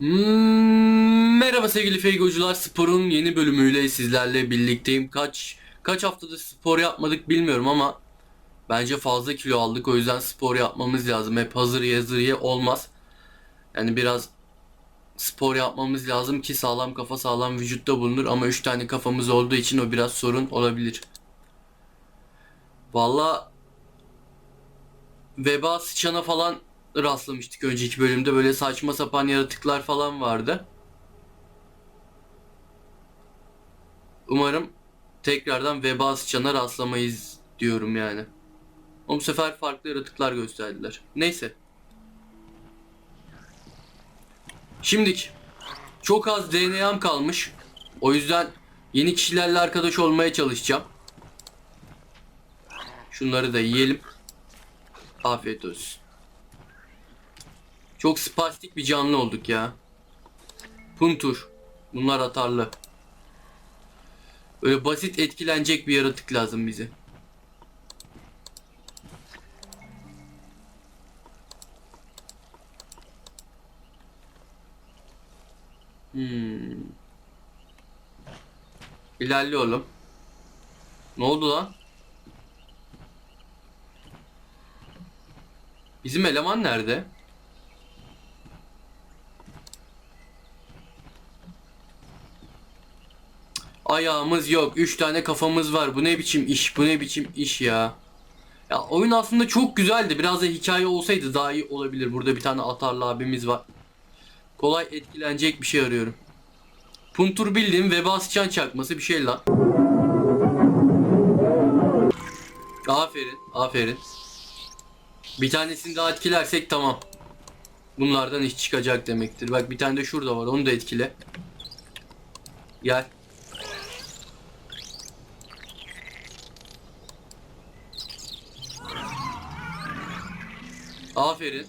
Hmm, merhaba sevgili Feygocular. Spor'un yeni bölümüyle sizlerle birlikteyim. Kaç kaç haftadır spor yapmadık bilmiyorum ama bence fazla kilo aldık. O yüzden spor yapmamız lazım. Hep hazır yazır ye olmaz. Yani biraz spor yapmamız lazım ki sağlam kafa sağlam vücutta bulunur ama 3 tane kafamız olduğu için o biraz sorun olabilir. Valla veba sıçana falan rastlamıştık önceki bölümde. Böyle saçma sapan yaratıklar falan vardı. Umarım tekrardan veba sıçana rastlamayız diyorum yani. Ama bu sefer farklı yaratıklar gösterdiler. Neyse. Şimdik. Çok az DNA'm kalmış. O yüzden yeni kişilerle arkadaş olmaya çalışacağım. Şunları da yiyelim. Afiyet olsun. Çok spastik bir canlı olduk ya. Puntur. Bunlar atarlı. Böyle basit etkilenecek bir yaratık lazım bize. Hmm. İlerle oğlum. Ne oldu lan? Bizim eleman nerede? Ayağımız yok. Üç tane kafamız var. Bu ne biçim iş? Bu ne biçim iş ya? Ya oyun aslında çok güzeldi. Biraz da hikaye olsaydı daha iyi olabilir. Burada bir tane atarlı abimiz var. Kolay etkilenecek bir şey arıyorum. Puntur bildiğim veba sıçan çakması bir şey lan. Aferin, aferin. Bir tanesini daha etkilersek tamam. Bunlardan iş çıkacak demektir. Bak bir tane de şurada var. Onu da etkile. Gel. Aferin.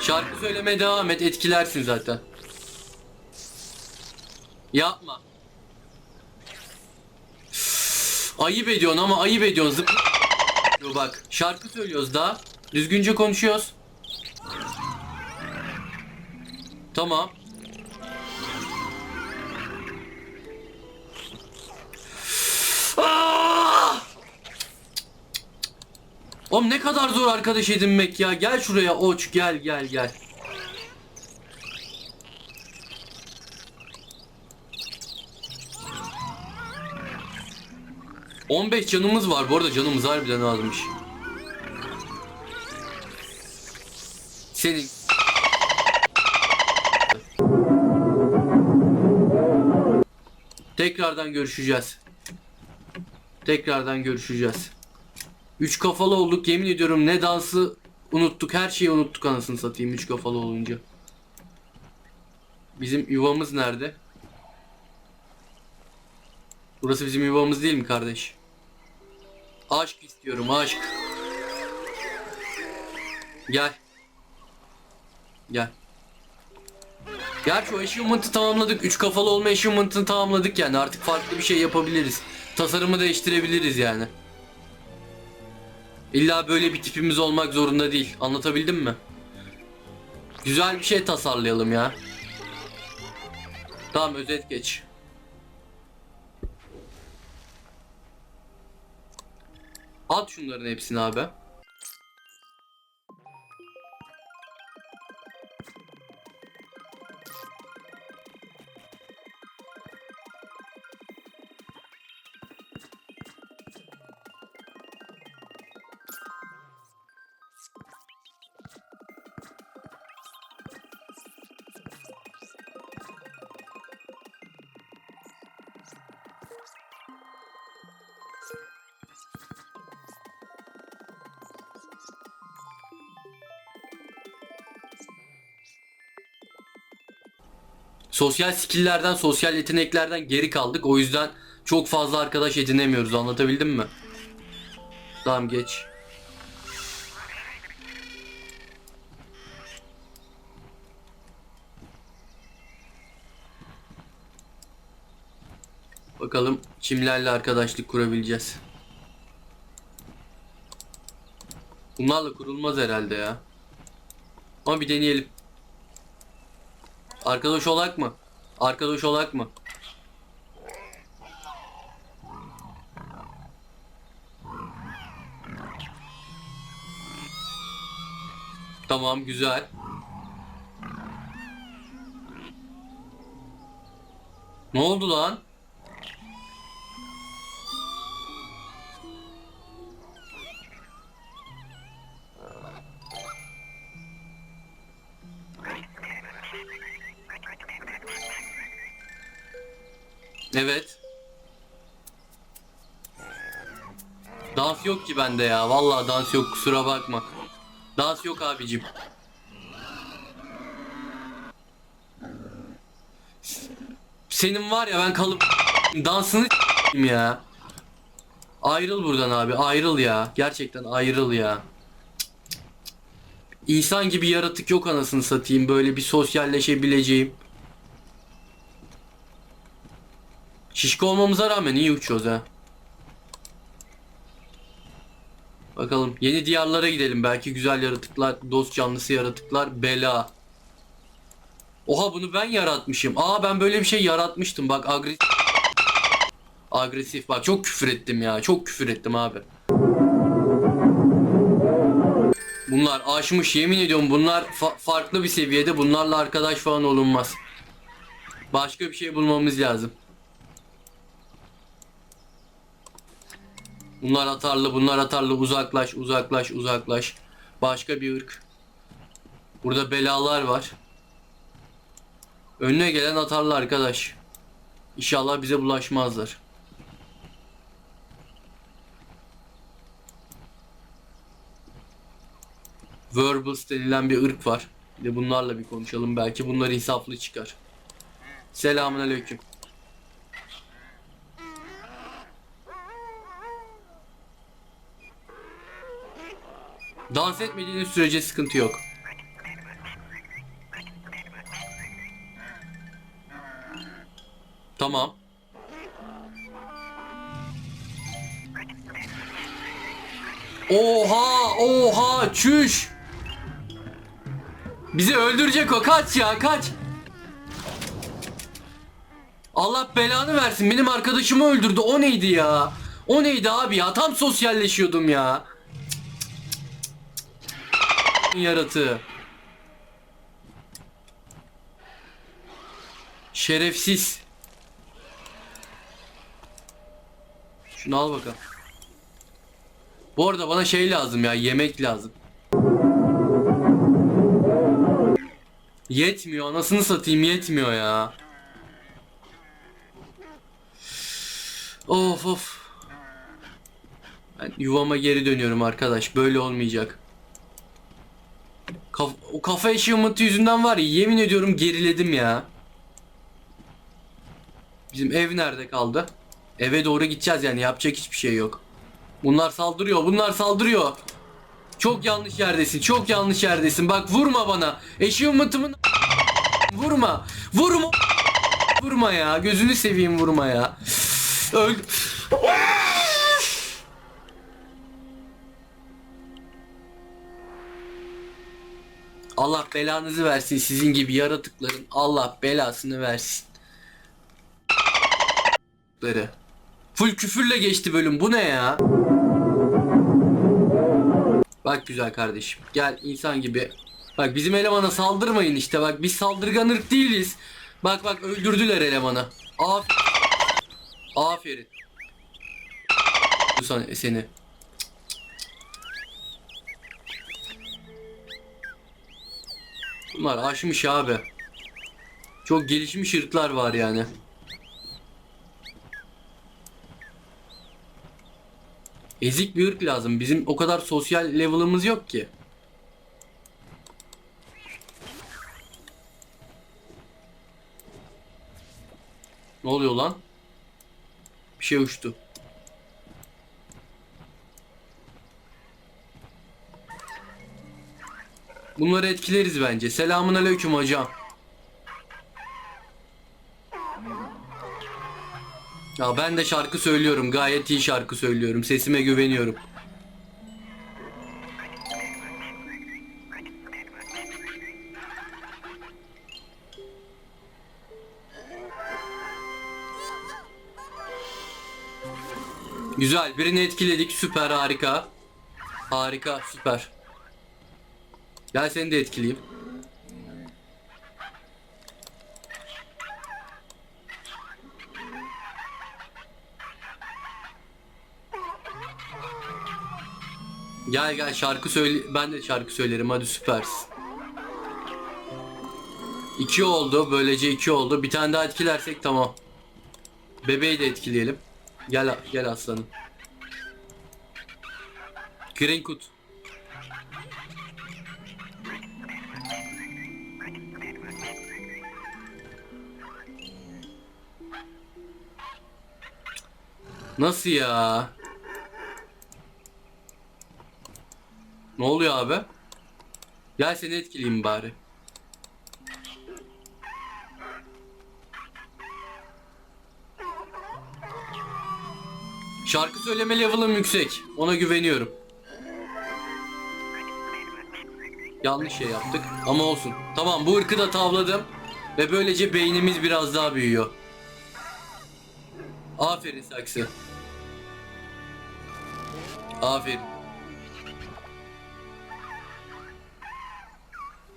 Şarkı söylemeye devam et. Etkilersin zaten. Yapma. Ayıp ediyorsun ama ayıp ediyorsun. Zıp. Bak şarkı söylüyoruz daha. Düzgünce konuşuyoruz. Tamam. Oğlum ne kadar zor arkadaş edinmek ya. Gel şuraya oç gel gel gel. ...15 canımız var. Bu arada canımız harbiden azmış. Senin... Tekrardan görüşeceğiz. Tekrardan görüşeceğiz. Üç kafalı olduk yemin ediyorum ne dansı unuttuk her şeyi unuttuk anasını satayım üç kafalı olunca. Bizim yuvamız nerede? Burası bizim yuvamız değil mi kardeş? Aşk istiyorum aşk. Gel. Gel. Gerçi o achievement'ı tamamladık. Üç kafalı olma achievement'ını tamamladık yani. Artık farklı bir şey yapabiliriz. Tasarımı değiştirebiliriz yani. İlla böyle bir tipimiz olmak zorunda değil. Anlatabildim mi? Güzel bir şey tasarlayalım ya. Tamam özet geç. At şunların hepsini abi. Sosyal skill'lerden, sosyal yeteneklerden geri kaldık. O yüzden çok fazla arkadaş edinemiyoruz. Anlatabildim mi? Tamam geç. Bakalım kimlerle arkadaşlık kurabileceğiz. Bunlarla kurulmaz herhalde ya. Ama bir deneyelim. Arkadaş olak mı? Arkadaş olak mı? Tamam güzel. Ne oldu lan? Evet. Dans yok ki bende ya. Vallahi dans yok kusura bakma. Dans yok abicim. Senin var ya ben kalıp dansını ya. Ayrıl buradan abi ayrıl ya. Gerçekten ayrıl ya. İnsan gibi yaratık yok anasını satayım böyle bir sosyalleşebileceğim. Şişko olmamıza rağmen iyi uçuyoruz ha. Bakalım yeni diyarlara gidelim belki güzel yaratıklar, dost canlısı yaratıklar, bela. Oha bunu ben yaratmışım. Aa ben böyle bir şey yaratmıştım bak agresif. Agresif bak çok küfür ettim ya çok küfür ettim abi. Bunlar aşmış yemin ediyorum bunlar fa- farklı bir seviyede bunlarla arkadaş falan olunmaz. Başka bir şey bulmamız lazım. Bunlar atarlı, bunlar atarlı. Uzaklaş, uzaklaş, uzaklaş. Başka bir ırk. Burada belalar var. Önüne gelen atarlı arkadaş. İnşallah bize bulaşmazlar. Verbals denilen bir ırk var. Bir de bunlarla bir konuşalım. Belki bunlar insaflı çıkar. Selamun Dans etmediğiniz sürece sıkıntı yok. Tamam. Oha, oha, çüş. Bizi öldürecek o. Kaç ya, kaç. Allah belanı versin. Benim arkadaşımı öldürdü. O neydi ya? O neydi abi ya? Tam sosyalleşiyordum ya. Yaratığı. Şerefsiz. Şunu al bakalım. Bu arada bana şey lazım ya yemek lazım. Yetmiyor anasını satayım yetmiyor ya. Of of. Ben yuvama geri dönüyorum arkadaş. Böyle olmayacak. Kafa eşyamatı yüzünden var ya yemin ediyorum geriledim ya. Bizim ev nerede kaldı? Eve doğru gideceğiz yani yapacak hiçbir şey yok. Bunlar saldırıyor bunlar saldırıyor. Çok yanlış yerdesin çok yanlış yerdesin bak vurma bana. Eşyamatımın vurma vurma vurma ya gözünü seveyim vurma ya. Öl Allah belanızı versin sizin gibi yaratıkların Allah belasını versin. Full küfürle geçti bölüm bu ne ya? Bak güzel kardeşim gel insan gibi. Bak bizim elemana saldırmayın işte bak biz saldırgan ırk değiliz. Bak bak öldürdüler elemanı. Aferin. Aferin. Bu seni. Bunlar aşmış abi. Çok gelişmiş ırklar var yani. Ezik bir ırk lazım. Bizim o kadar sosyal level'ımız yok ki. Ne oluyor lan? Bir şey uçtu. Bunları etkileriz bence. Selamun aleyküm hocam. Ya ben de şarkı söylüyorum. Gayet iyi şarkı söylüyorum. Sesime güveniyorum. Güzel. Birini etkiledik. Süper harika. Harika süper. Gel seni de etkileyeyim. Gel gel şarkı söyle ben de şarkı söylerim hadi süpersin. İki oldu böylece iki oldu bir tane daha etkilersek tamam. Bebeği de etkileyelim. Gel gel aslanım. Green Kut. Nasıl ya? Ne oluyor abi? Gel seni etkileyeyim bari. Şarkı söyleme level'ım yüksek. Ona güveniyorum. Yanlış şey yaptık ama olsun. Tamam bu ırkı da tavladım. Ve böylece beynimiz biraz daha büyüyor. Aferin saksı. Aferin.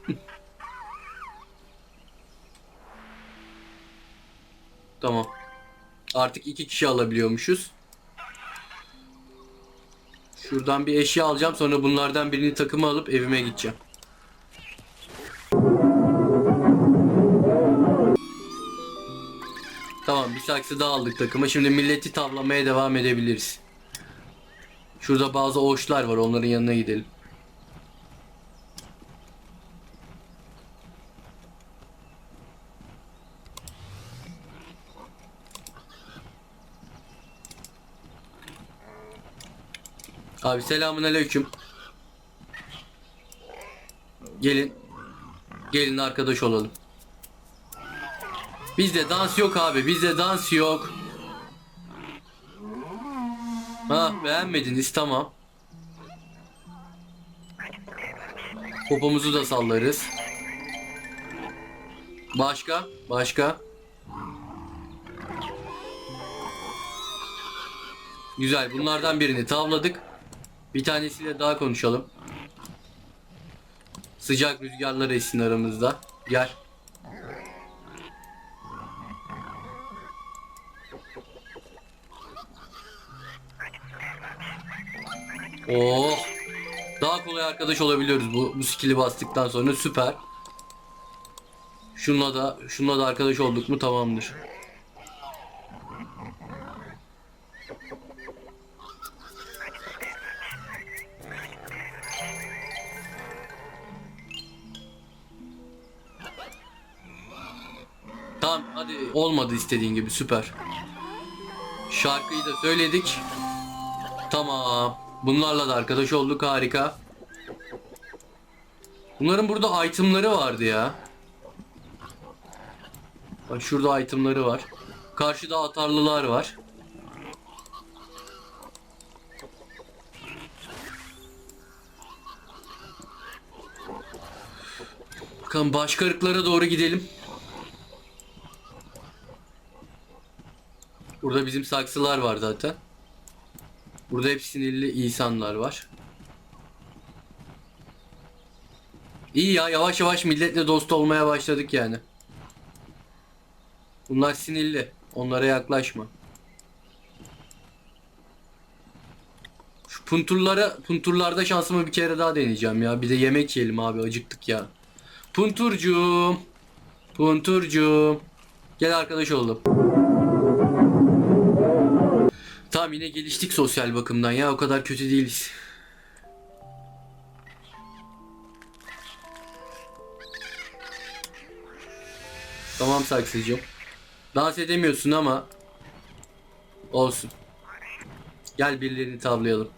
Tamam. Artık iki kişi alabiliyormuşuz. Şuradan bir eşya alacağım sonra bunlardan birini takıma alıp evime gideceğim. Bir saksı daha aldık takıma. Şimdi milleti tavlamaya devam edebiliriz. Şurada bazı oğuşlar var onların yanına gidelim. Abi selamun aleyküm. Gelin. Gelin arkadaş olalım. Bizde dans yok abi. Bizde dans yok. Ha beğenmediniz tamam. Popomuzu da sallarız. Başka? Başka? Güzel. Bunlardan birini tavladık. Bir tanesiyle daha konuşalım. Sıcak rüzgarlar esin aramızda. Gel. Oh. Daha kolay arkadaş olabiliyoruz bu, bu skill'i bastıktan sonra süper. Şunla da şunla da arkadaş olduk mu tamamdır. Tamam hadi olmadı istediğin gibi süper. Şarkıyı da söyledik. Tamam. Bunlarla da arkadaş olduk harika. Bunların burada itemları vardı ya. Bak şurada itemları var. Karşıda atarlılar var. Bakalım başka ırklara doğru gidelim. Burada bizim saksılar var zaten. Burada hep sinirli insanlar var. İyi ya yavaş yavaş milletle dost olmaya başladık yani. Bunlar sinirli. Onlara yaklaşma. Şu punturlara, punturlarda şansımı bir kere daha deneyeceğim ya. Bir de yemek yiyelim abi acıktık ya. Punturcuğum. Punturcuğum. Gel arkadaş olalım. Tamam yine geliştik sosyal bakımdan ya o kadar kötü değiliz. Tamam saksıcığım. Dans edemiyorsun ama olsun. Gel birilerini tavlayalım.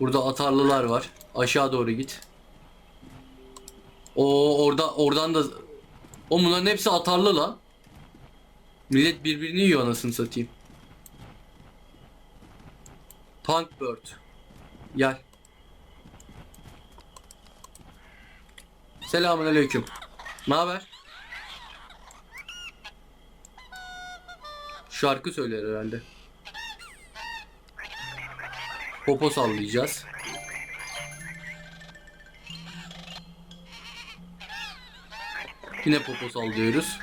Burada atarlılar var. Aşağı doğru git. O orada oradan da o bunların hepsi atarlı lan. Millet birbirini yiyor anasını satayım. Punk Bird. Gel. Selamun aleyküm. Ne haber? Şarkı söyler herhalde. Popo sallayacağız. Yine popo sallıyoruz.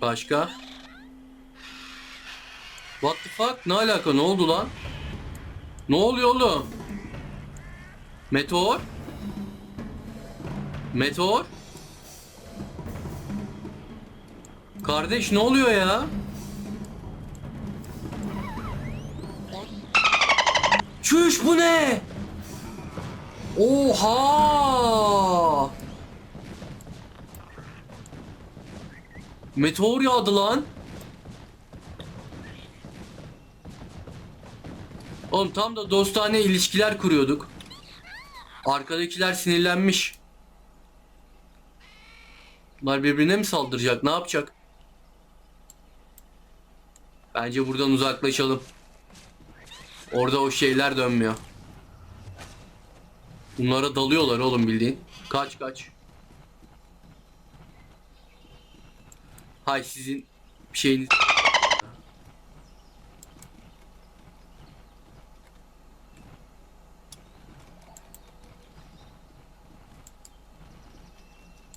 Başka? What the fuck? Ne alaka? Ne oldu lan? Ne oluyor oğlum? Meteor? Meteor? Kardeş ne oluyor ya? Çüş bu ne? Oha! Meteor yağdı lan. Oğlum tam da dostane ilişkiler kuruyorduk. Arkadakiler sinirlenmiş. Bunlar birbirine mi saldıracak? Ne yapacak? Bence buradan uzaklaşalım. Orada o şeyler dönmüyor. Bunlara dalıyorlar oğlum bildiğin. Kaç kaç. Hay sizin şeyiniz.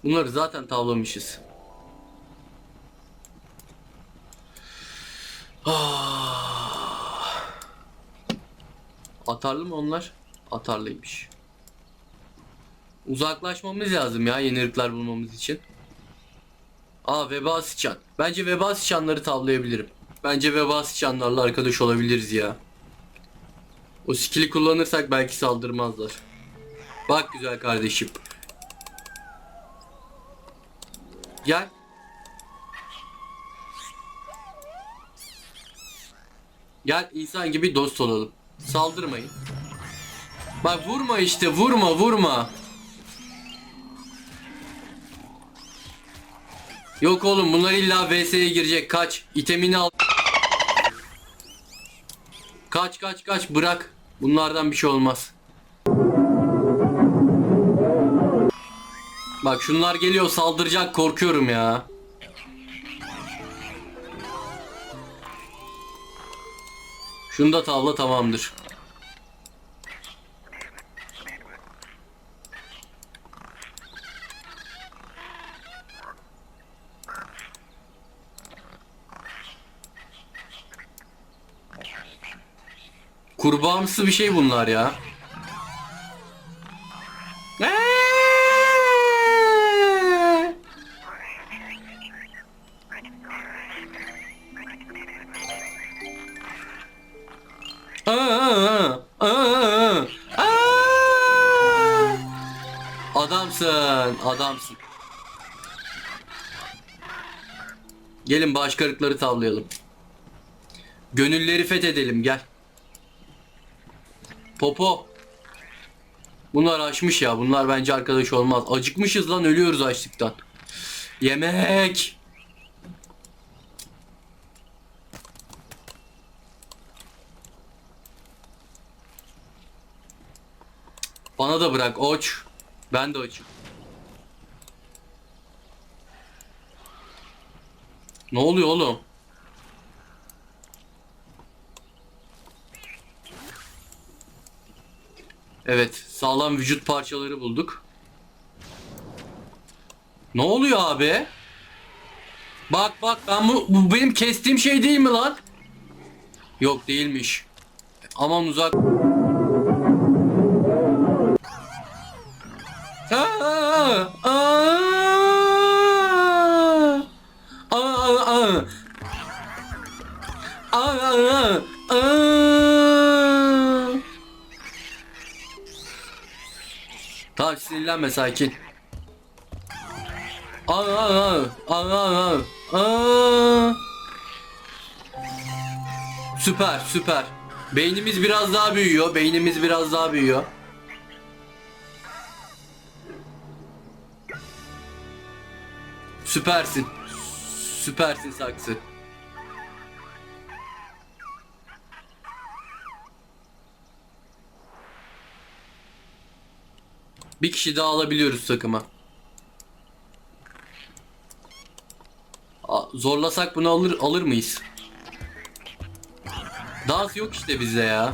Bunları zaten tavlamışız. Ah. Atarlı mı onlar? Atarlıymış. Uzaklaşmamız lazım ya yeni ırklar bulmamız için. Aa veba sıçan. Bence veba sıçanları tavlayabilirim. Bence veba sıçanlarla arkadaş olabiliriz ya. O skill'i kullanırsak belki saldırmazlar. Bak güzel kardeşim. Gel. Gel insan gibi dost olalım. Saldırmayın. Bak vurma işte vurma vurma. Yok oğlum bunlar illa VS'ye girecek. Kaç. itemini al. Kaç kaç kaç bırak. Bunlardan bir şey olmaz. Bak şunlar geliyor saldıracak korkuyorum ya. Şunu da tavla tamamdır. Kurbağamsı bir şey bunlar ya. Eee! Adamsın. Gelin başka ırkları tavlayalım. Gönülleri fethedelim gel. Popo. Bunlar açmış ya. Bunlar bence arkadaş olmaz. Acıkmışız lan ölüyoruz açlıktan. Yemek. Bana da bırak oç. Ben de açım. Ne oluyor oğlum? Evet, sağlam vücut parçaları bulduk. Ne oluyor abi? Bak bak ben bu, bu benim kestiğim şey değil mi lan? Yok değilmiş. Aman uzak. Aa, aa, aa, sinirlenme sakin. Aa, aa, aa, aa, aa. Süper süper. Beynimiz biraz daha büyüyor. Beynimiz biraz daha büyüyor. Süpersin. Süpersin saksı. Bir kişi daha alabiliyoruz takıma. Zorlasak bunu alır alır mıyız? Dans yok işte bizde ya.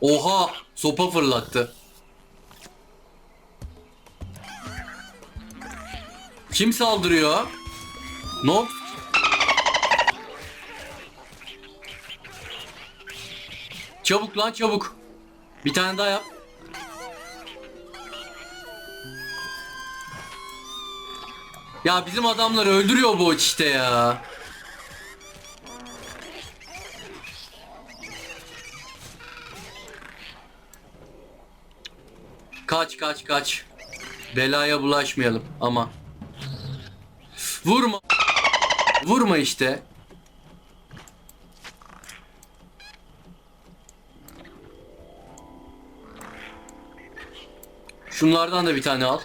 Oha! Sopa fırlattı. Kim saldırıyor? Nox? Çabuk lan çabuk. Bir tane daha yap. Ya bizim adamları öldürüyor bu işte ya. Kaç kaç kaç. Belaya bulaşmayalım ama. Vurma. Vurma işte. Şunlardan da bir tane al.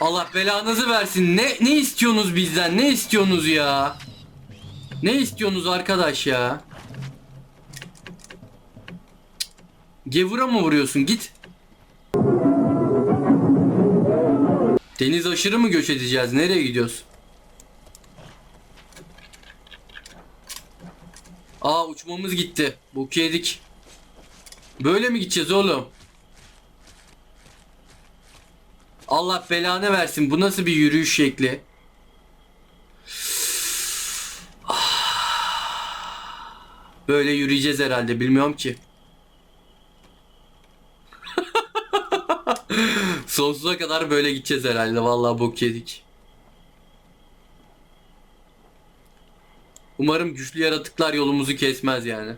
Allah belanızı versin. Ne ne istiyorsunuz bizden? Ne istiyorsunuz ya? Ne istiyorsunuz arkadaş ya? Gevura mı vuruyorsun? Git. Deniz aşırı mı göç edeceğiz? Nereye gidiyoruz? Aa uçmamız gitti. Bok yedik. Böyle mi gideceğiz oğlum? Allah belanı versin. Bu nasıl bir yürüyüş şekli? Böyle yürüyeceğiz herhalde. Bilmiyorum ki. Sonsuza kadar böyle gideceğiz herhalde. Vallahi bok yedik. Umarım güçlü yaratıklar yolumuzu kesmez yani.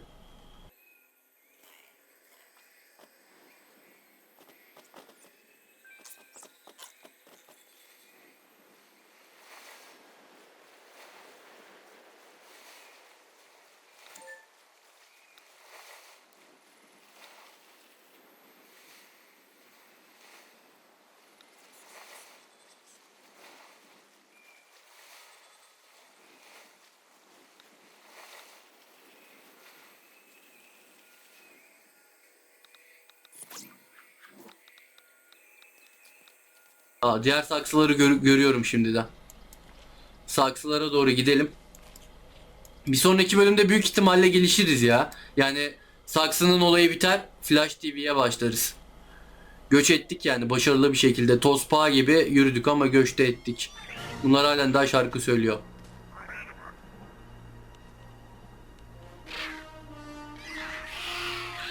Aa, diğer saksıları gör- görüyorum şimdiden. Saksılara doğru gidelim. Bir sonraki bölümde büyük ihtimalle gelişiriz ya. Yani saksının olayı biter. Flash TV'ye başlarız. Göç ettik yani başarılı bir şekilde. Tospa gibi yürüdük ama göçte ettik. Bunlar halen daha şarkı söylüyor.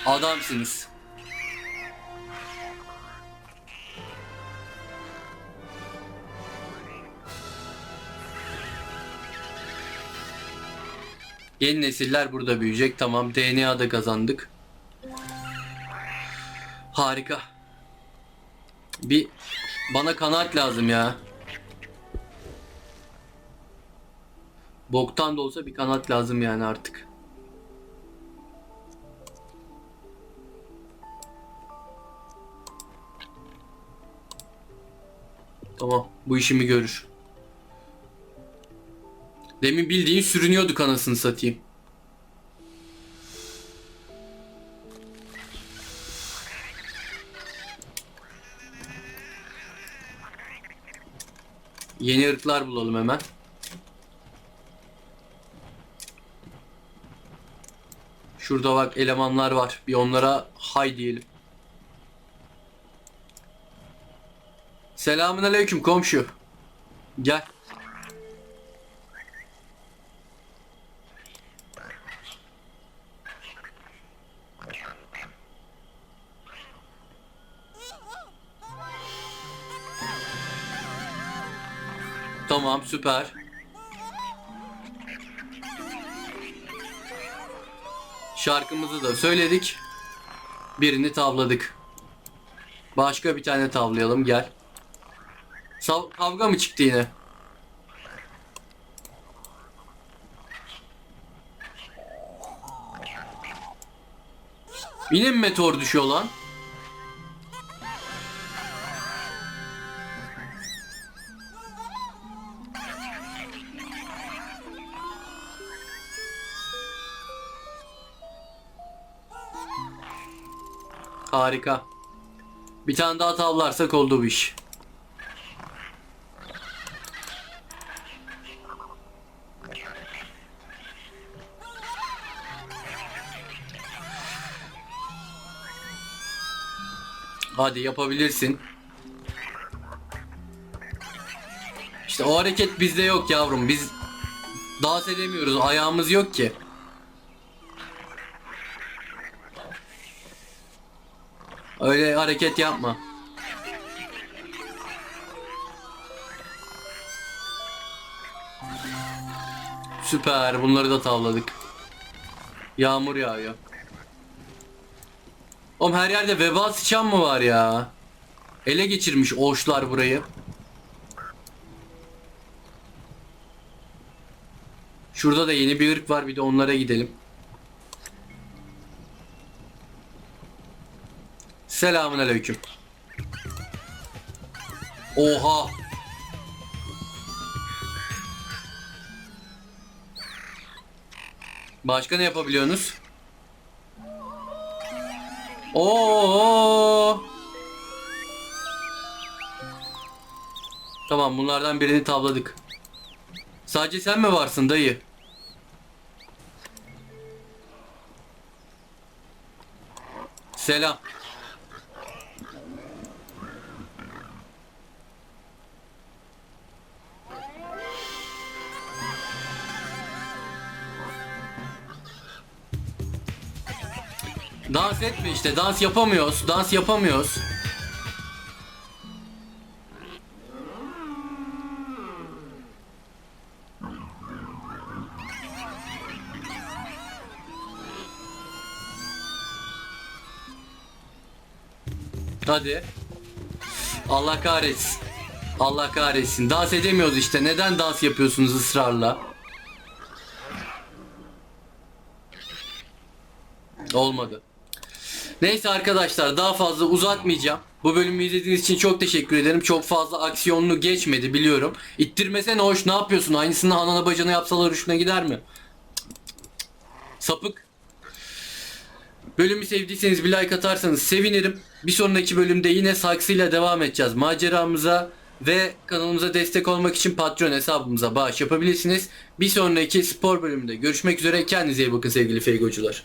Adamsınız. Yeni nesiller burada büyüyecek. Tamam DNA da kazandık. Harika. Bir bana kanat lazım ya. Boktan da olsa bir kanat lazım yani artık. Tamam bu işimi görür. Demin bildiğin sürünüyorduk anasını satayım. Yeni ırklar bulalım hemen. Şurada bak elemanlar var. Bir onlara hay diyelim. Selamun aleyküm komşu. Gel. Tamam süper. Şarkımızı da söyledik. Birini tavladık. Başka bir tane tavlayalım gel. Sav- kavga mı çıktı yine? Yine mi meteor düşüyor lan? Harika. Bir tane daha tavlarsak oldu bu iş. Hadi yapabilirsin. İşte o hareket bizde yok yavrum. Biz dans edemiyoruz. Ayağımız yok ki. Öyle hareket yapma. Süper. Bunları da tavladık. Yağmur yağıyor. Oğlum her yerde veba sıçan mı var ya? Ele geçirmiş oğuşlar burayı. Şurada da yeni bir ırk var bir de onlara gidelim. Selamun aleyküm. Oha. Başka ne yapabiliyorsunuz? Oo. Tamam bunlardan birini tavladık. Sadece sen mi varsın dayı? Selam. Dans etme işte. Dans yapamıyoruz. Dans yapamıyoruz. Hadi. Allah kahretsin. Allah kahretsin. Dans edemiyoruz işte. Neden dans yapıyorsunuz ısrarla? Olmadı. Neyse arkadaşlar daha fazla uzatmayacağım. Bu bölümü izlediğiniz için çok teşekkür ederim. Çok fazla aksiyonlu geçmedi biliyorum. İttirmesene hoş ne yapıyorsun? Aynısını anana bacana yapsalar hoşuna gider mi? Sapık. Bölümü sevdiyseniz bir like atarsanız sevinirim. Bir sonraki bölümde yine saksıyla devam edeceğiz maceramıza ve kanalımıza destek olmak için Patreon hesabımıza bağış yapabilirsiniz. Bir sonraki spor bölümünde görüşmek üzere. Kendinize iyi bakın sevgili feygocular.